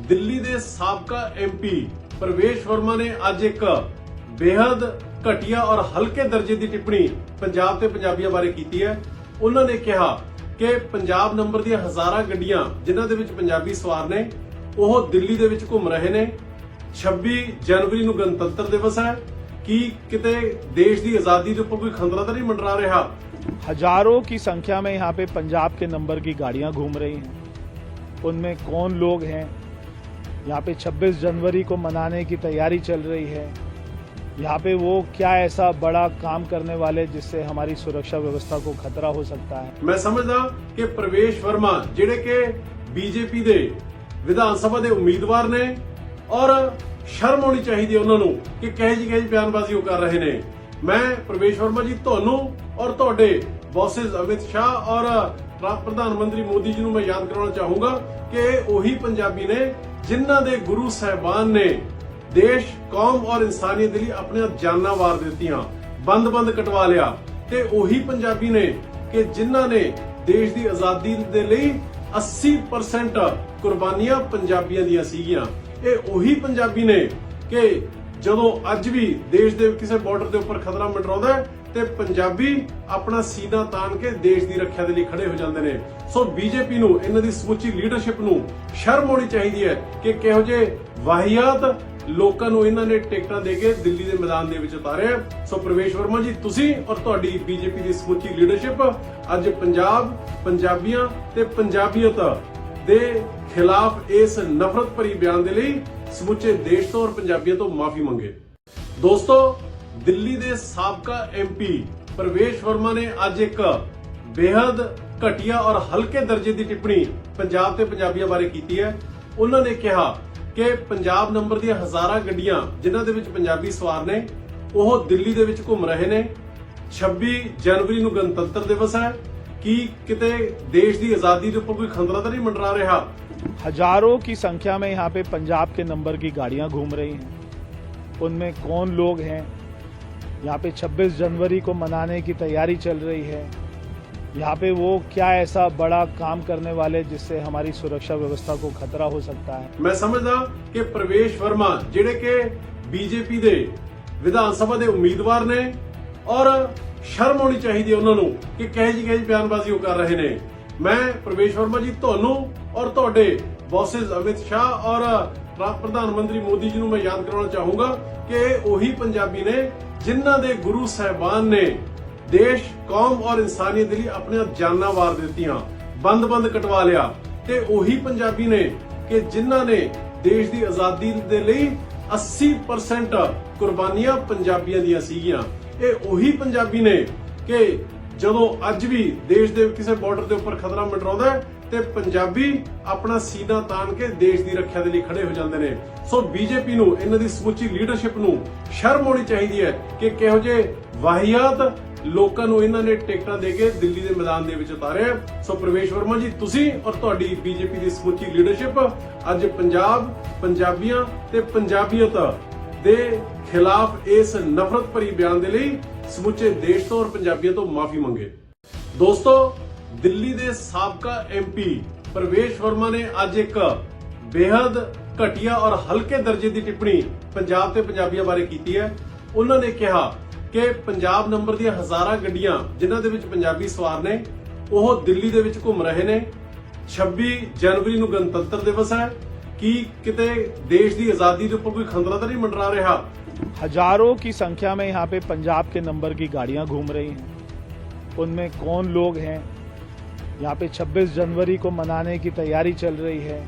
ਦਿੱਲੀ ਦੇ ਸਾਬਕਾ ਐਮਪੀ ਪ੍ਰਵੇਸ਼ ਵਰਮਾ ਨੇ ਅੱਜ ਇੱਕ ਬੇहद ਘਟੀਆ ਔਰ ਹਲਕੇ ਦਰਜੇ ਦੀ ਟਿੱਪਣੀ ਪੰਜਾਬ ਤੇ ਪੰਜਾਬੀਆਂ ਬਾਰੇ ਕੀਤੀ ਹੈ। ਉਹਨਾਂ ਨੇ ਕਿਹਾ ਕਿ ਪੰਜਾਬ ਨੰਬਰ ਦੀਆਂ ਹਜ਼ਾਰਾਂ ਗੱਡੀਆਂ ਜਿਨ੍ਹਾਂ ਦੇ ਵਿੱਚ ਪੰਜਾਬੀ ਸਵਾਰ ਨੇ, ਉਹ ਦਿੱਲੀ ਦੇ ਵਿੱਚ ਘੁੰਮ ਰਹੇ ਨੇ। 26 ਜਨਵਰੀ ਨੂੰ ਗਣਤੰਤਰ ਦਿਵਸ ਹੈ। ਕੀ ਕਿਤੇ ਦੇਸ਼ ਦੀ ਆਜ਼ਾਦੀ ਦੇ ਉੱਪਰ ਕੋਈ ਖਤਰਾ ਤਾਂ ਨਹੀਂ ਮੰਡਰਾ ਰਿਹਾ? हजारों की ਸੰਖਿਆ में यहाँ ਪੰਜਾਬ पंजाब ਨੰਬਰ नंबर की ਘੁੰਮ घूम रही हैं ਕੌਣ ਲੋਕ ਹੈ? यहाँ पे 26 जनवरी को मनाने की तैयारी चल रही है यहाँ पे वो क्या ऐसा बड़ा काम करने वाले जिससे हमारी सुरक्षा व्यवस्था को खतरा हो सकता है ਮੈਂ ਸਮਝਦਾ ਕਿ ਪ੍ਰਵੇਸ਼ ਵਰਮਾ ਜਿਹੜੇ ਕਿ ਬੀਜੇਪੀ ਦੇ ਵਿਧਾਨ ਸਭਾ ਦੇ ਉਮੀਦਵਾਰ ਨੇ ਔਰ ਸ਼ਰਮ ਆਉਣੀ ਚਾਹੀਦੀ ਹੈ ਉਹਨਾਂ ਨੂੰ ਕਿ ਕਹੇ ਜੀ ਕਹੇ ਜੀ ਬਿਆਨਬਾਜ਼ੀ ਉਹ ਕਰ ਰਹੇ ਨੇ ਮੈਂ ਪ੍ਰਵੇਸ਼ ਵਰਮਾ ਜੀ ਤੁਹਾਨੂੰ ਔਰ ਤੁਹਾਡੇ ਬੌਸਸ ਅਮਿਤ ਸ਼ਾਹ ਔਰ ਪ੍ਰਾ- ਪ੍ਰਧਾਨ ਮੰਤਰੀ ਮੋਦੀ ਜੀ ਨੂੰ ਮੈਂ ਯਾਦ ਕਰਾਉਣਾ ਚਾਹੂੰਗਾ ਕਿ ਇਹ ਉਹੀ ਪੰਜਾਬੀ ਨੇ ਜਿਨ੍ਹਾਂ ਦੇ ਗੁਰੂ ਸਾਹਿਬਾਨ ਨੇ ਦੇਸ਼, ਕੌਮ ਔਰ ਇਨਸਾਨੀਅਤ ਦੇ ਲਈ ਆਪਣੀਆਂ ਜਾਨਾਂ ਵਾਰ ਦਿੱਤੀਆਂ ਬੰਦ-ਬੰਦ ਕਟਵਾ ਲਿਆ। ਤੇ ਉਹੀ ਪੰਜਾਬੀ ਨੇ ਕਿ ਜਿਨ੍ਹਾਂ ਨੇ ਦੇਸ਼ ਦੀ ਆਜ਼ਾਦੀ ਦੇ ਲਈ 80% ਕੁਰਬਾਨੀਆਂ ਪੰਜਾਬੀਆਂ ਦੀਆਂ ਸੀਗੀਆਂ। ਇਹ ਉਹੀ ਪੰਜਾਬੀ ਨੇ ਕਿ ਜਦੋਂ ਅੱਜ ਵੀ ਦੇਸ਼ ਦੇ ਕਿਸੇ ਬਾਰਡਰ ਦੇ ਉੱਪਰ ਖਤਰਾ ਮੰਡਰਾਉਂਦਾ ਹੈ ਤੇ ਪੰਜਾਬੀ ਆਪਣਾ ਸੀਨਾ ਤਾਨ ਕੇ ਦੇਸ਼ ਦੀ ਰੱਖਿਆ ਦੇ ਲਈ ਖੜੇ ਹੋ ਜਾਂਦੇ ਨੇ। ਸੋ ਬੀਜੇਪੀ ਨੂੰ, ਇਹਨਾਂ ਦੀ ਸਮੁੱਚੀ ਲੀਡਰਸ਼ਿਪ ਨੂੰ ਸ਼ਰਮ ਹੋਣੀ ਚਾਹੀਦੀ ਹੈ ਕਿ ਕਿਹੋ ਜਿਹੇ ਵਾਹਿਯਾਤ ਲੋਕਾਂ ਨੂੰ ਇਹਨਾਂ ਨੇ ਟਿਕਟਾਂ ਦੇ ਕੇ ਦਿੱਲੀ ਦੇ ਮੈਦਾਨ ਦੇ ਵਿੱਚ ਉਤਾਰਿਆ। ਸੋ ਪ੍ਰਵੇਸ਼ ਵਰਮਾ ਜੀ, ਤੁਸੀਂ ਔਰ ਤੁਹਾਡੀ ਬੀਜੇਪੀ ਦੀ ਸਮੁੱਚੀ ਲੀਡਰਸ਼ਿਪ ਅੱਜ ਪੰਜਾਬ, ਪੰਜਾਬੀਆਂ ਤੇ ਪੰਜਾਬੀਅਤ ਦੇ ਖਿਲਾਫ ਇਸ ਨਫ਼ਰਤ ਭਰੀ ਬਿਆਨ ਦੇ ਲਈ ਸਮੁੱਚੇ ਦੇਸ਼ ਤੋਂ ਔਰ ਪੰਜਾਬੀਆਂ ਤੋਂ ਮਾਫੀ ਮੰਗੇ। ਦੋਸਤੋ ਦਿੱਲੀ ਦੇ ਸਾਬਕਾ ਐਮਪੀ ਪਰਵੇਸ਼ ਵਰਮਾ ਨੇ ਅੱਜ ਇੱਕ ਬੇहद ਘਟੀਆ ਔਰ ਹਲਕੇ ਦਰਜੇ ਦੀ ਟਿੱਪਣੀ ਪੰਜਾਬ ਤੇ ਪੰਜਾਬੀਆਂ ਬਾਰੇ ਕੀਤੀ ਹੈ। ਉਹਨਾਂ ਨੇ ਕਿਹਾ ਕਿ ਪੰਜਾਬ ਨੰਬਰ ਦੀਆਂ ਹਜ਼ਾਰਾਂ ਗੱਡੀਆਂ ਜਿਨ੍ਹਾਂ ਦੇ ਵਿੱਚ ਪੰਜਾਬੀ ਸਵਾਰ ਨੇ, ਉਹ ਦਿੱਲੀ ਦੇ ਵਿੱਚ ਘੁੰਮ ਰਹੇ ਨੇ। 26 ਜਨਵਰੀ ਨੂੰ ਗਣਤੰਤਰ ਦਿਵਸ ਹੈ। ਕੀ ਕਿਤੇ ਦੇਸ਼ ਦੀ ਆਜ਼ਾਦੀ ਦੇ ਉੱਪਰ ਕੋਈ ਖੰਡਰਾ ਤਾਂ ਨਹੀਂ ਮੰਡਰਾ ਰਿਹਾ? हजारों की ਸੰਖਿਆ में यहाँ ਪੰਜਾਬ ਦੇ ਨੰਬਰ नंबर की ਘੁੰਮ घूम रही हैं उनमें कौन लोग हैं यहाँ पे 26 जनवरी को मनाने की तैयारी चल रही है यहाँ पे वो क्या ऐसा बड़ा काम करने वाले जिससे हमारी सुरक्षा व्यवस्था को खतरा हो सकता है ਮੈਂ ਸਮਝਦਾ ਕਿ ਪ੍ਰਵੇਸ਼ ਵਰਮਾ ਜਿਹੜੇ ਕਿ ਬੀਜੇਪੀ ਦੇ ਵਿਧਾਨ ਸਭਾ ਦੇ ਉਮੀਦਵਾਰ ਨੇ ਔਰ ਸ਼ਰਮ ਆਉਣੀ ਚਾਹੀਦੀ ਹੈ ਉਹਨਾਂ ਨੂੰ ਕਿ ਕਹੇ ਜੀ ਕਹੇ ਜੀ ਬਿਆਨਬਾਜ਼ੀ ਉਹ ਕਰ ਰਹੇ ਨੇ ਮੈਂ ਪ੍ਰਵੇਸ਼ ਵਰਮਾ ਜੀ ਤੁਹਾਨੂੰ ਔਰ ਤੁਹਾਡੇ ਬੌਸਸ ਅਮਿਤ ਸ਼ਾਹ ਔਰ ਪ੍ਰਧਾਨ ਮੰਤਰੀ ਮੋਦੀ ਜੀ ਨੂੰ ਮੈਂ ਯਾਦ ਕਰਾਉਣਾ ਚਾਹੂੰਗਾ ਕਿ ਇਹ ਉਹੀ ਪੰਜਾਬੀ ਨੇ ਜਿਨ੍ਹਾਂ ਦੇ ਗੁਰੂ ਸਾਹਿਬਾਨ ਨੇ ਦੇਸ਼, ਕੌਮ ਔਰ ਇਨਸਾਨੀਅਤ ਦੇ ਲਈ ਆਪਣੀਆਂ ਜਾਨਾਂ ਵਾਰ ਦਿੱਤੀਆਂ ਬੰਦ-ਬੰਦ ਕਟਵਾ ਲਿਆ। ਤੇ ਉਹੀ ਪੰਜਾਬੀ ਨੇ ਕਿ ਜਿਨ੍ਹਾਂ ਨੇ ਦੇਸ਼ ਦੀ ਆਜ਼ਾਦੀ ਦੇ ਲਈ 80% ਕੁਰਬਾਨੀਆਂ ਪੰਜਾਬੀਆਂ ਦੀਆਂ ਸੀਗੀਆਂ। ਇਹ ਉਹੀ ਪੰਜਾਬੀ ਨੇ ਕਿ ਜਦੋਂ ਅੱਜ ਵੀ ਦੇਸ਼ ਦੇ ਕਿਸੇ ਬਾਰਡਰ ਦੇ ਉੱਪਰ ਖਤਰਾ ਮੰਡਰਾਉਂਦਾ ਹੈ ਤੇ ਪੰਜਾਬੀ ਆਪਣਾ ਸੀਨਾ ਤਾਣ ਕੇ ਦੇਸ਼ ਦੀ ਰੱਖਿਆ ਦੇ ਲਈ ਖੜੇ ਹੋ ਜਾਂਦੇ ਨੇ। ਸੋ ਬੀਜੇਪੀ ਨੂੰ, ਇਹਨਾਂ ਦੀ ਸਮੁੱਚੀ ਲੀਡਰਸ਼ਿਪ ਨੂੰ ਸ਼ਰਮ ਹੋਣੀ ਚਾਹੀਦੀ ਹੈ ਕਿ ਕਿਹੋ ਜਿਹੇ ਵਾਹਿਯਾਤ ਲੋਕਾਂ ਨੂੰ ਇਹਨਾਂ ਨੇ ਟਿਕਟਾਂ ਦੇ ਕੇ ਦਿੱਲੀ ਦੇ ਮੈਦਾਨ ਦੇ ਵਿੱਚ ਉਤਾਰਿਆ। ਸੋ ਪ੍ਰਵੇਸ਼ ਵਰਮਾ ਜੀ, ਤੁਸੀਂ ਔਰ ਤੁਹਾਡੀ ਬੀਜੇਪੀ ਦੀ ਸਮੁੱਚੀ ਲੀਡਰਸ਼ਿਪ ਅੱਜ ਪੰਜਾਬ, ਪੰਜਾਬੀਆਂ ਤੇ ਪੰਜਾਬੀਅਤ ਦੇ ਖਿਲਾਫ ਇਸ ਨਫ਼ਰਤ ਭਰੀ ਬਿਆਨ ਦੇ ਲਈ ਸਮੁੱਚੇ ਦੇਸ਼ ਤੋਂ ਔਰ ਪੰਜਾਬੀਆਂ ਤੋਂ ਮਾਫੀ ਮੰਗੇ। ਦੋਸਤੋ ਦਿੱਲੀ ਦੇ ਸਾਬਕਾ ਐਮਪੀ ਪ੍ਰਵੇਸ਼ ਵਰਮਾ ਨੇ ਅੱਜ ਇੱਕ ਬੇहद ਘਟੀਆ ਔਰ ਹਲਕੇ ਦਰਜੇ ਦੀ ਟਿੱਪਣੀ ਪੰਜਾਬ ਤੇ ਪੰਜਾਬੀਆਂ ਬਾਰੇ ਕੀਤੀ ਹੈ। ਉਹਨਾਂ ਨੇ ਕਿਹਾ ਕਿ ਪੰਜਾਬ ਨੰਬਰ ਦੀਆਂ ਹਜ਼ਾਰਾਂ ਗੱਡੀਆਂ ਜਿਨ੍ਹਾਂ ਦੇ ਵਿੱਚ ਪੰਜਾਬੀ ਸਵਾਰ ਨੇ, ਉਹ ਦਿੱਲੀ ਦੇ ਵਿੱਚ ਘੁੰਮ ਰਹੇ ਨੇ। 26 ਜਨਵਰੀ ਨੂੰ ਗਣਤੰਤਰ ਦਿਵਸ ਹੈ। ਕੀ ਕਿਤੇ ਦੇਸ਼ ਦੀ ਆਜ਼ਾਦੀ ਦੇ ਉੱਪਰ ਕੋਈ ਖੰਡਰਾ ਤਾਂ ਨਹੀਂ ਮੰਡਰਾ ਰਿਹਾ? हजारों की ਸੰਖਿਆ में यहाँ ਪੰਜਾਬ पंजाब ਨੰਬਰ नंबर की ਘੁੰਮ घूम रही हैं उनमें कौन लोग हैं यहाँ पे 26 जनवरी को मनाने की तैयारी चल रही है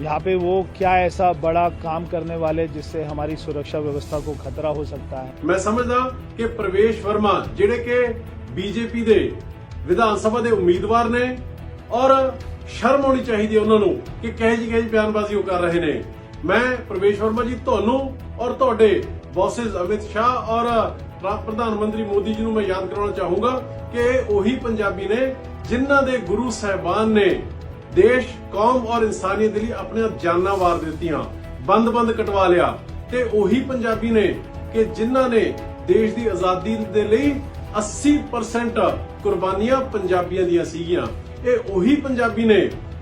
यहाँ पे वो क्या ऐसा बड़ा काम करने वाले जिससे हमारी सुरक्षा व्यवस्था को खतरा हो सकता है ਮੈਂ ਸਮਝਦਾ ਕਿ ਪ੍ਰਵੇਸ਼ ਵਰਮਾ ਜਿਹੜੇ ਕਿ ਬੀਜੇਪੀ ਦੇ ਵਿਧਾਨ ਸਭਾ ਦੇ ਉਮੀਦਵਾਰ ਨੇ ਔਰ ਸ਼ਰਮ ਆਉਣੀ ਚਾਹੀਦੀ ਹੈ ਉਹਨਾਂ ਨੂੰ ਕਿ ਕਹੇ ਜੀ ਕਹੇ ਜੀ ਬਿਆਨਬਾਜ਼ੀ ਉਹ ਕਰ ਰਹੇ ਨੇ ਮੈਂ ਪ੍ਰਵੇਸ਼ ਵਰਮਾ ਜੀ ਤੁਹਾਨੂੰ ਔਰ ਤੁਹਾਡੇ ਬੌਸਸ ਅਮਿਤ ਸ਼ਾਹ ਔਰ ਪ੍ਰਾ- ਪ੍ਰਧਾਨ ਮੰਤਰੀ ਮੋਦੀ ਜੀ ਨੂੰ ਮੈਂ ਯਾਦ ਕਰਾਉਣਾ ਚਾਹੂੰਗਾ ਕਿ ਇਹ ਉਹੀ ਪੰਜਾਬੀ ਨੇ ਜਿਨ੍ਹਾਂ ਦੇ ਗੁਰੂ ਸਾਹਿਬਾਨ ਨੇ ਦੇਸ਼, ਕੌਮ ਔਰ ਇਨਸਾਨੀਅਤ ਦੇ ਲਈ ਆਪਣੀਆਂ ਜਾਨਾਂ ਵਾਰ ਦਿੱਤੀਆਂ, ਬੰਦ-ਬੰਦ ਕਟਵਾ ਲਿਆ। ਤੇ ਉਹੀ ਪੰਜਾਬੀ ਨੇ ਕਿ ਜਿਨ੍ਹਾਂ ਨੇ ਦੇਸ਼ ਦੀ ਆਜ਼ਾਦੀ ਦੇ ਲਈ 80% ਕੁਰਬਾਨੀਆਂ ਪੰਜਾਬੀਆਂ ਦੀਆਂ ਸੀਗੀਆਂ। ਇਹ ਉਹੀ ਪੰਜਾਬੀ ਨੇ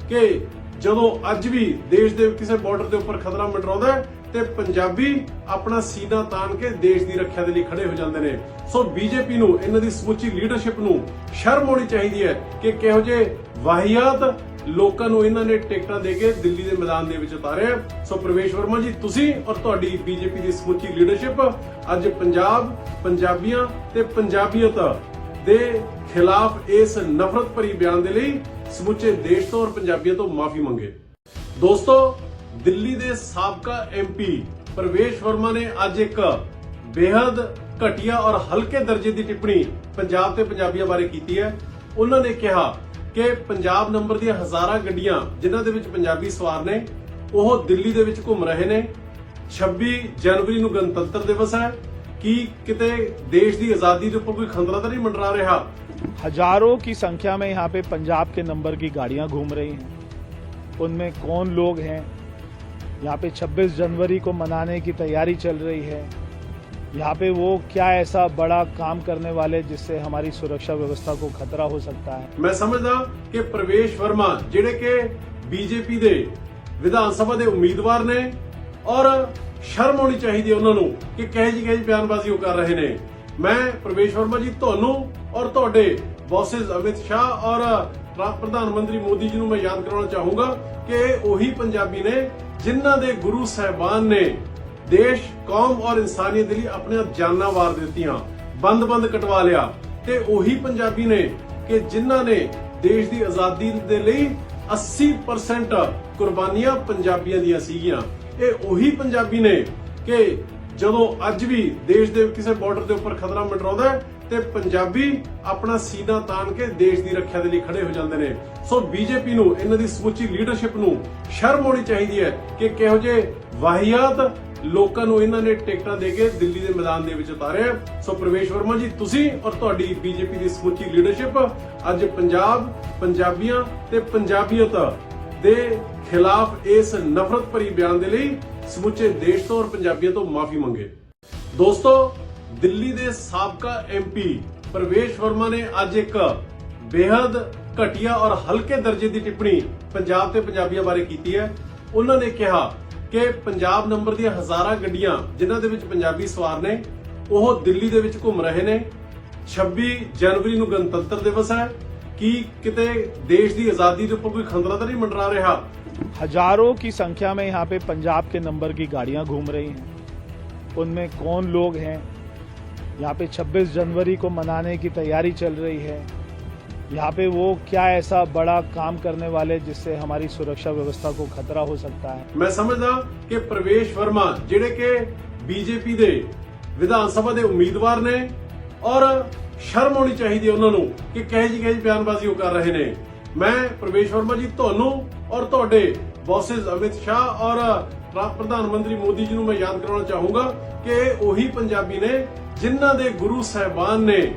ਕਿ ਜਦੋਂ ਅੱਜ ਵੀ ਦੇਸ਼ ਦੇ ਕਿਸੇ ਬਾਰਡਰ ਦੇ ਉੱਪਰ ਖਤਰਾ ਮੰਡਰਾਉਂਦਾ ਹੈ ਤੇ ਪੰਜਾਬੀ ਆਪਣਾ ਸੀਨਾ ਤਾਣ ਕੇ ਦੇਸ਼ ਦੀ ਰੱਖਿਆ ਦੇ ਲਈ ਖੜੇ ਹੋ ਜਾਂਦੇ ਨੇ। ਸੋ ਬੀਜੇਪੀ ਨੂੰ, ਇਹਨਾਂ ਦੀ ਸਮੁੱਚੀ ਲੀਡਰਸ਼ਿਪ ਨੂੰ ਸ਼ਰਮ ਹੋਣੀ ਚਾਹੀਦੀ ਹੈ ਕਿ ਕਿਹੋ ਜਿਹੇ ਵਾਹੀਆਤ ਲੋਕਾਂ ਨੂੰ ਇਹਨਾਂ ਨੇ ਟਿਕਟਾਂ ਦੇ ਕੇ ਦਿੱਲੀ ਦੇ ਮੈਦਾਨ ਦੇ ਵਿੱਚ ਉਤਾਰਿਆ ਸੋ ਪ੍ਰਵੇਸ਼ ਵਰਮਾ ਜੀ, ਤੁਸੀਂ ਔਰ ਤੁਹਾਡੀ ਬੀਜੇਪੀ ਦੀ ਸਮੁੱਚੀ ਲੀਡਰਸ਼ਿਪ ਅੱਜ ਪੰਜਾਬ, ਪੰਜਾਬੀਆਂ ਤੇ ਪੰਜਾਬੀਅਤ ਦੇ ਖਿਲਾਫ ਇਸ ਨਫ਼ਰਤ ਭਰੀ ਬਿਆਨ ਦੇ ਲਈ ਸਮੁੱਚੇ ਦੇਸ਼ ਤੋਂ ਔਰ ਪੰਜਾਬੀਆਂ ਤੋਂ ਮਾਫੀ ਮੰਗੇ। ਦੋਸਤੋ ਦਿੱਲੀ ਦੇ ਸਾਬਕਾ ਐਮਪੀ ਪਰਵੇਸ਼ ਵਰਮਾ ਨੇ ਅੱਜ ਇੱਕ ਬੇहद ਘਟੀਆ ਔਰ ਹਲਕੇ ਦਰਜੇ ਦੀ ਟਿੱਪਣੀ ਪੰਜਾਬ ਤੇ ਪੰਜਾਬੀਆਂ ਬਾਰੇ ਕੀਤੀ ਹੈ। ਉਹਨਾਂ ਨੇ ਕਿਹਾ ਕਿ ਪੰਜਾਬ ਨੰਬਰ ਦੀਆਂ ਹਜ਼ਾਰਾਂ ਗੱਡੀਆਂ ਜਿਨ੍ਹਾਂ ਦੇ ਵਿੱਚ ਪੰਜਾਬੀ ਸਵਾਰ ਨੇ, ਉਹ ਦਿੱਲੀ ਦੇ ਵਿੱਚ ਘੁੰਮ ਰਹੇ ਨੇ। 26 ਜਨਵਰੀ ਨੂੰ ਗਣਤੰਤਰ ਦਿਵਸ ਹੈ। ਕੀ ਕਿਤੇ ਦੇਸ਼ ਦੀ ਆਜ਼ਾਦੀ ਦੇ ਉੱਪਰ ਕੋਈ ਖਤਰਾ ਤਾਂ ਨਹੀਂ ਮੰਡਰਾ ਰਿਹਾ? हजारों की ਸੰਖਿਆ में यहाँ ਪੰਜਾਬ पंजाब ਨੰਬਰ नंबर की ਘੁੰਮ घूम रही हैं उनमें कौन लोग हैं यहाँ पे 26 जनवरी को मनाने की तैयारी चल रही है यहाँ पे वो क्या ऐसा बड़ा काम करने वाले जिससे हमारी सुरक्षा व्यवस्था को खतरा हो सकता है ਮੈਂ ਸਮਝਦਾ ਕਿ ਪ੍ਰਵੇਸ਼ ਵਰਮਾ ਜਿਹੜੇ ਕਿ ਬੀਜੇਪੀ ਦੇ ਵਿਧਾਨ ਸਭਾ ਦੇ ਉਮੀਦਵਾਰ ਨੇ ਔਰ ਸ਼ਰਮ ਆਉਣੀ ਚਾਹੀਦੀ ਹੈ ਉਹਨਾਂ ਨੂੰ ਕਿ ਕਹੇ ਜੀ ਕਹੇ ਜੀ ਬਿਆਨਬਾਜ਼ੀ ਉਹ ਕਰ ਰਹੇ ਨੇ ਮੈਂ ਪ੍ਰਵੇਸ਼ ਵਰਮਾ ਜੀ ਤੁਹਾਨੂੰ ਔਰ ਤੁਹਾਡੇ ਬੌਸਸ ਅਮਿਤ ਸ਼ਾਹ ਔਰ ਪ੍ਰ- ਪ੍ਰਧਾਨ ਮੰਤਰੀ ਮੋਦੀ ਜੀ ਨੂੰ ਮੈਂ ਯਾਦ ਕਰਾਉਣਾ ਚਾਹੂੰਗਾ ਕਿ ਇਹ ਉਹੀ ਪੰਜਾਬੀ ਨੇ ਜਿਨ੍ਹਾਂ ਦੇ ਗੁਰੂ ਸਾਹਿਬਾਨ ਨੇ ਦੇਸ਼, ਕੌਮ ਔਰ ਇਨਸਾਨੀਅਤ ਦੇ ਲਈ ਆਪਣੀਆਂ ਜਾਨਾਂ ਵਾਰ ਦਿੱਤੀਆਂ, ਬੰਦ-ਬੰਦ ਕਟਵਾ ਲਿਆ। ਤੇ ਉਹੀ ਪੰਜਾਬੀ ਨੇ ਕਿ ਜਿਨ੍ਹਾਂ ਨੇ ਦੇਸ਼ ਦੀ ਆਜ਼ਾਦੀ ਦੇ ਲਈ 80% ਕੁਰਬਾਨੀਆਂ ਪੰਜਾਬੀਆਂ ਦੀਆਂ ਸੀਗੀਆਂ। ਇਹ ਉਹੀ ਪੰਜਾਬੀ ਨੇ ਕਿ ਜਦੋਂ ਅੱਜ ਵੀ ਦੇਸ਼ ਦੇ ਕਿਸੇ ਬਾਰਡਰ ਦੇ ਉੱਪਰ ਖਤਰਾ ਮੰਡਰਾਉਂਦਾ ਹੈ ਤੇ ਪੰਜਾਬੀ ਆਪਣਾ ਸੀਨਾ ਤਾਨ ਕੇ ਦੇਸ਼ ਦੀ ਰੱਖਿਆ ਦੇ ਲਈ ਖੜੇ ਹੋ ਜਾਂਦੇ ਨੇ। ਸੋ ਬੀਜੇਪੀ ਨੂੰ, ਇਹਨਾਂ ਦੀ ਸਮੁੱਚੀ ਲੀਡਰਸ਼ਿਪ ਨੂੰ ਸ਼ਰਮ ਹੋਣੀ ਚਾਹੀਦੀ ਹੈ ਕਿ ਕਿਹੋ ਜਿਹੇ ਵਾਹੀਆਤ ਲੋਕਾਂ ਨੂੰ ਇਹਨਾਂ ਨੇ ਟਿਕਟਾਂ ਦੇ ਕੇ ਦਿੱਲੀ ਦੇ ਮੈਦਾਨ ਦੇ ਵਿੱਚ ਉਤਾਰਿਆ ਸੋ ਪ੍ਰਵੇਸ਼ ਵਰਮਾ ਜੀ, ਤੁਸੀਂ ਔਰ ਤੁਹਾਡੀ ਬੀਜੇਪੀ ਦੀ ਸਮੁੱਚੀ ਲੀਡਰਸ਼ਿਪ ਅੱਜ ਪੰਜਾਬ, ਪੰਜਾਬੀਆਂ ਤੇ ਪੰਜਾਬੀਅਤ ਦੇ ਖਿਲਾਫ ਇਸ ਨਫ਼ਰਤ ਭਰੀ ਬਿਆਨ ਦੇ ਲਈ ਸਮੁੱਚੇ ਦੇਸ਼ ਤੋਂ ਔਰ ਪੰਜਾਬੀਆਂ ਤੋਂ ਮਾਫੀ ਮੰਗੇ। ਦੋਸਤੋ ਦਿੱਲੀ ਦੇ ਸਾਬਕਾ ਐਮਪੀ ਪ੍ਰਵੇਸ਼ ਵਰਮਾ ਨੇ ਅੱਜ ਇੱਕ ਬੇहद ਘਟੀਆ ਔਰ ਹਲਕੇ ਦਰਜੇ ਦੀ ਟਿੱਪਣੀ ਪੰਜਾਬ ਤੇ ਪੰਜਾਬੀਆਂ ਬਾਰੇ ਕੀਤੀ ਹੈ। ਉਹਨਾਂ ਨੇ ਕਿਹਾ ਕਿ ਪੰਜਾਬ ਨੰਬਰ ਦੀਆਂ ਹਜ਼ਾਰਾਂ ਗੱਡੀਆਂ ਜਿਨ੍ਹਾਂ ਦੇ ਵਿੱਚ ਪੰਜਾਬੀ ਸਵਾਰ ਨੇ, ਉਹ ਦਿੱਲੀ ਦੇ ਵਿੱਚ ਘੁੰਮ ਰਹੇ ਨੇ। 26 ਜਨਵਰੀ ਨੂੰ ਗਣਤੰਤਰ ਦਿਵਸ ਹੈ। ਕੀ ਕਿਤੇ ਦੇਸ਼ ਦੀ ਆਜ਼ਾਦੀ ਦੇ ਉੱਪਰ ਕੋਈ ਖੰਡਰਾ ਤਾਂ ਨਹੀਂ ਮੰਡਰਾ ਰਿਹਾ? हजारों की ਸੰਖਿਆ में यहाँ ਪੰਜਾਬ ਦੇ ਨੰਬਰ नंबर की ਘੁੰਮ घूम रही हैं ਕੌਣ ਲੋਕ ਹੈ? यहाँ पे 26 जनवरी को मनाने की तैयारी चल रही है यहाँ पे वो क्या ऐसा बड़ा काम करने वाले जिससे हमारी सुरक्षा व्यवस्था को खतरा हो सकता है ਮੈਂ ਸਮਝਦਾ ਕਿ ਪ੍ਰਵੇਸ਼ ਵਰਮਾ ਜਿਹੜੇ ਕਿ ਬੀਜੇਪੀ ਦੇ ਵਿਧਾਨ ਸਭਾ ਦੇ ਉਮੀਦਵਾਰ ਨੇ ਔਰ ਸ਼ਰਮ ਆਉਣੀ ਚਾਹੀਦੀ ਹੈ ਉਹਨਾਂ ਨੂੰ ਕਿ ਕਹੇ ਜੀ ਕਹੇ ਜੀ ਬਿਆਨਬਾਜ਼ੀ ਉਹ ਕਰ ਰਹੇ ਨੇ ਮੈਂ ਪ੍ਰਵੇਸ਼ ਵਰਮਾ ਜੀ ਤੁਹਾਨੂੰ ਔਰ ਤੁਹਾਡੇ ਬੌਸਸ ਅਮਿਤ ਸ਼ਾਹ ਔਰ ਪ੍ਰ- ਪ੍ਰਧਾਨ ਮੰਤਰੀ ਮੋਦੀ ਜੀ ਨੂੰ ਮੈਂ ਯਾਦ ਕਰਾਉਣਾ ਚਾਹੂੰਗਾ ਕਿ ਇਹ ਉਹੀ ਪੰਜਾਬੀ ਨੇ ਜਿਨ੍ਹਾਂ ਦੇ ਗੁਰੂ ਸਾਹਿਬਾਨ ਨੇ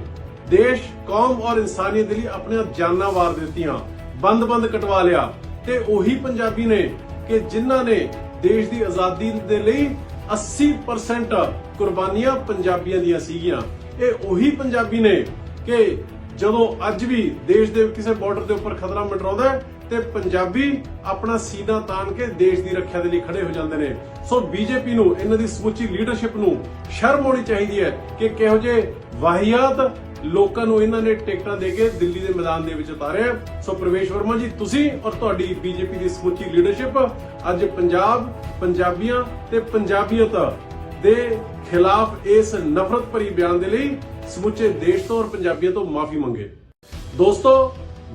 ਦੇਸ਼, ਕੌਮ ਔਰ ਇਨਸਾਨੀਅਤ ਦੇ ਲਈ ਆਪਣੀਆਂ ਜਾਨਾਂ ਵਾਰ ਦਿੱਤੀਆਂ, ਬੰਦ-ਬੰਦ ਕਟਵਾ ਲਿਆ। ਤੇ ਉਹੀ ਪੰਜਾਬੀ ਨੇ ਕਿ ਜਿਨ੍ਹਾਂ ਨੇ ਦੇਸ਼ ਦੀ ਆਜ਼ਾਦੀ ਦੇ ਲਈ 80% ਕੁਰਬਾਨੀਆਂ ਪੰਜਾਬੀਆਂ ਦੀਆਂ ਸੀਗੀਆਂ। ਇਹ ਉਹੀ ਪੰਜਾਬੀ ਨੇ ਕਿ ਜਦੋਂ ਅੱਜ ਵੀ ਦੇਸ਼ ਦੇ ਕਿਸੇ ਬਾਰਡਰ ਦੇ ਉੱਪਰ ਖਤਰਾ ਮੰਡਰਾਉਂਦਾ ਹੈ ਤੇ ਪੰਜਾਬੀ ਆਪਣਾ ਸੀਨਾ ਤਾਣ ਕੇ ਦੇਸ਼ ਦੀ ਰੱਖਿਆ ਦੇ ਲਈ ਖੜੇ ਹੋ ਜਾਂਦੇ ਨੇ। ਸੋ ਬੀਜੇਪੀ ਨੂੰ, ਇਹਨਾਂ ਦੀ ਸਮੁੱਚੀ ਲੀਡਰਸ਼ਿਪ ਨੂੰ ਸ਼ਰਮ ਹੋਣੀ ਚਾਹੀਦੀ ਹੈ ਕਿ ਕਿਹੋ ਜਿਹੇ ਵਾਹੀਆਤ ਲੋਕਾਂ ਨੂੰ ਇਹਨਾਂ ਨੇ ਟਿਕਟਾਂ ਦੇ ਕੇ ਦਿੱਲੀ ਦੇ ਮੈਦਾਨ ਦੇ ਵਿੱਚ ਉਤਾਰਿਆ। ਸੋ ਪ੍ਰਵੇਸ਼ ਵਰਮਾ ਜੀ, ਤੁਸੀਂ ਔਰ ਤੁਹਾਡੀ ਬੀਜੇਪੀ ਦੀ ਸਮੁੱਚੀ ਲੀਡਰਸ਼ਿਪ ਅੱਜ ਪੰਜਾਬ, ਪੰਜਾਬੀਆਂ ਤੇ ਪੰਜਾਬੀਅਤ ਦੇ ਖਿਲਾਫ ਇਸ ਨਫ਼ਰਤ ਭਰੀ ਬਿਆਨ ਦੇ ਲਈ ਸਮੁੱਚੇ ਦੇਸ਼ ਤੋਂ ਔਰ ਪੰਜਾਬੀਆਂ ਤੋਂ ਮਾਫੀ ਮੰਗੇ। ਦੋਸਤੋ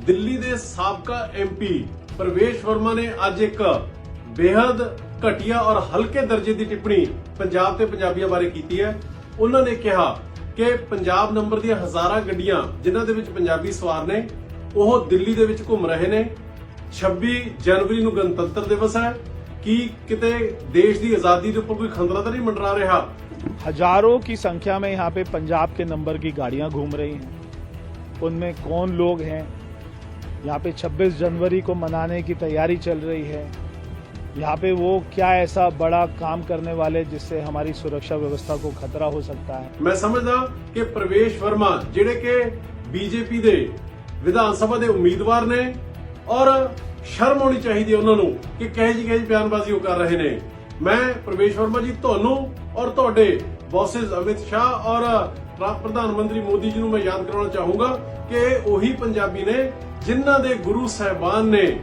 ਦਿੱਲੀ ਦੇ ਸਾਬਕਾ ਐਮਪੀ ਪ੍ਰਵੇਸ਼ ਵਰਮਾ ਨੇ ਅੱਜ ਇੱਕ ਬੇहद ਘਟੀਆ ਔਰ ਹਲਕੇ ਦਰਜੇ ਦੀ ਟਿੱਪਣੀ ਪੰਜਾਬ ਤੇ ਪੰਜਾਬੀਆਂ ਬਾਰੇ ਕੀਤੀ ਹੈ। ਉਹਨਾਂ ਨੇ ਕਿਹਾ ਕਿ ਪੰਜਾਬ ਨੰਬਰ ਦੀਆਂ ਹਜ਼ਾਰਾਂ ਗੱਡੀਆਂ ਜਿਨ੍ਹਾਂ ਦੇ ਵਿੱਚ ਪੰਜਾਬੀ ਸਵਾਰ ਨੇ, ਉਹ ਦਿੱਲੀ ਦੇ ਵਿੱਚ ਘੁੰਮ ਰਹੇ ਨੇ। 26 ਜਨਵਰੀ ਨੂੰ ਗਣਤੰਤਰ ਦਿਵਸ ਹੈ। ਕਿ ਕਿਤੇ ਦੇਸ਼ ਦੀ ਆਜ਼ਾਦੀ ਦੇ ਉੱਪਰ ਕੋਈ ਖੰਡਰਾ ਤਾਂ ਨਹੀਂ ਮੰਡਰਾ ਰਿਹਾ? हजारों की ਸੰਖਿਆ में यहाँ ਪੰਜਾਬ पंजाब ਨੰਬਰ नंबर की ਘੁੰਮ घूम रही हैं उनमें कौन लोग हैं यहाँ पे 26 जनवरी को मनाने की तैयारी चल रही है यहाँ पे वो क्या ऐसा बड़ा काम करने वाले जिससे हमारी सुरक्षा व्यवस्था को खतरा हो सकता है ਮੈਂ ਸਮਝਦਾ ਕਿ ਪ੍ਰਵੇਸ਼ ਵਰਮਾ ਜਿਹੜੇ ਕਿ ਬੀਜੇਪੀ ਦੇ ਵਿਧਾਨ ਸਭਾ ਦੇ ਉਮੀਦਵਾਰ ਨੇ ਔਰ ਸ਼ਰਮ ਆਉਣੀ ਚਾਹੀਦੀ ਹੈ ਉਹਨਾਂ ਨੂੰ ਕਿ ਕਹੇ ਜੀ ਕਹੇ ਬਿਆਨਬਾਜ਼ੀ ਉਹ ਕਰ ਰਹੇ ਨੇ ਮੈਂ ਪ੍ਰਵੇਸ਼ ਵਰਮਾ ਜੀ ਤੁਹਾਨੂੰ ਔਰ ਤੁਹਾਡੇ ਬੌਸਸ ਅਮਿਤ ਸ਼ਾਹ ਔਰ ਪ੍ਰਾ- ਪ੍ਰਧਾਨ ਮੰਤਰੀ ਮੋਦੀ ਜੀ ਨੂੰ ਮੈਂ ਯਾਦ ਕਰਾਉਣਾ ਚਾਹੂੰਗਾ ਕਿ ਉਹੀ ਪੰਜਾਬੀ ਨੇ ਜਿਨ੍ਹਾਂ ਦੇ ਗੁਰੂ ਸਾਹਿਬਾਨ ਨੇ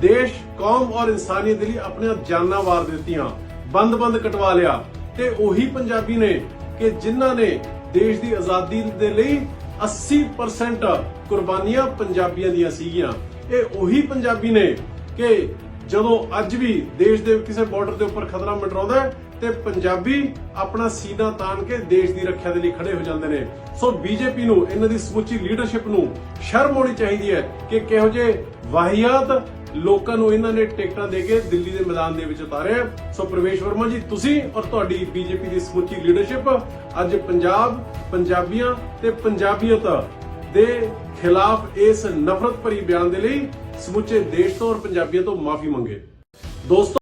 ਦੇਸ਼, ਕੌਮ ਔਰ ਇਨਸਾਨੀਅਤ ਲਈ ਆਪਣੀਆਂ ਜਾਨਾਂ ਵਾਰ ਦਿੱਤੀਆਂ, ਬੰਦ-ਬੰਦ ਕਟਵਾ ਲਿਆ। ਤੇ ਉਹੀ ਪੰਜਾਬੀ ਨੇ ਕਿ ਜਿਨ੍ਹਾਂ ਨੇ ਦੇਸ਼ ਦੀ ਆਜ਼ਾਦੀ ਦੇ ਲਈ 80% ਕੁਰਬਾਨੀਆਂ ਪੰਜਾਬੀਆਂ ਦੀਆਂ ਸੀਗੀਆਂ। ਇਹ ਉਹੀ ਪੰਜਾਬੀ ਨੇ ਕਿ ਜਦੋਂ ਅੱਜ ਵੀ ਦੇਸ਼ ਦੇ ਕਿਸੇ ਬਾਰਡਰ ਦੇ ਉੱਪਰ ਖਤਰਾ ਮੰਡਰਾਉਂਦਾ ਹੈ ਤੇ ਪੰਜਾਬੀ ਆਪਣਾ ਸੀਨਾ ਤਾਨ ਕੇ ਦੇਸ਼ ਦੀ ਰੱਖਿਆ ਦੇ ਲਈ ਖੜੇ ਹੋ ਜਾਂਦੇ ਨੇ। ਸੋ ਬੀਜੇਪੀ ਨੂੰ, ਇਹਨਾਂ ਦੀ ਸਮੁੱਚੀ ਲੀਡਰਸ਼ਿਪ ਨੂੰ ਸ਼ਰਮ ਹੋਣੀ ਚਾਹੀਦੀ ਹੈ ਕਿ ਕਿਹੋ ਜਿਹੇ ਵਾਹੀਆਤ ਲੋਕਾਂ ਨੂੰ ਇਹਨਾਂ ਨੇ ਟਿਕਟਾਂ ਦੇ ਕੇ ਦਿੱਲੀ ਦੇ ਮੈਦਾਨ ਦੇ ਵਿੱਚ ਉਤਾਰਿਆ। ਸੋ ਪ੍ਰਵੇਸ਼ ਵਰਮਾ ਜੀ, ਤੁਸੀਂ ਔਰ ਤੁਹਾਡੀ ਬੀਜੇਪੀ ਦੀ ਸਮੁੱਚੀ ਲੀਡਰਸ਼ਿਪ ਅੱਜ ਪੰਜਾਬ, ਪੰਜਾਬੀਆਂ ਤੇ ਪੰਜਾਬੀਅਤ ਦੇ ਖਿਲਾਫ ਇਸ ਨਫ਼ਰਤ ਭਰੀ ਬਿਆਨ ਦੇ ਲਈ ਸਮੁੱਚੇ ਦੇਸ਼ ਤੋਂ ਔਰ ਪੰਜਾਬੀਆਂ ਤੋਂ ਮਾਫੀ ਮੰਗੇ। ਦੋਸਤੋ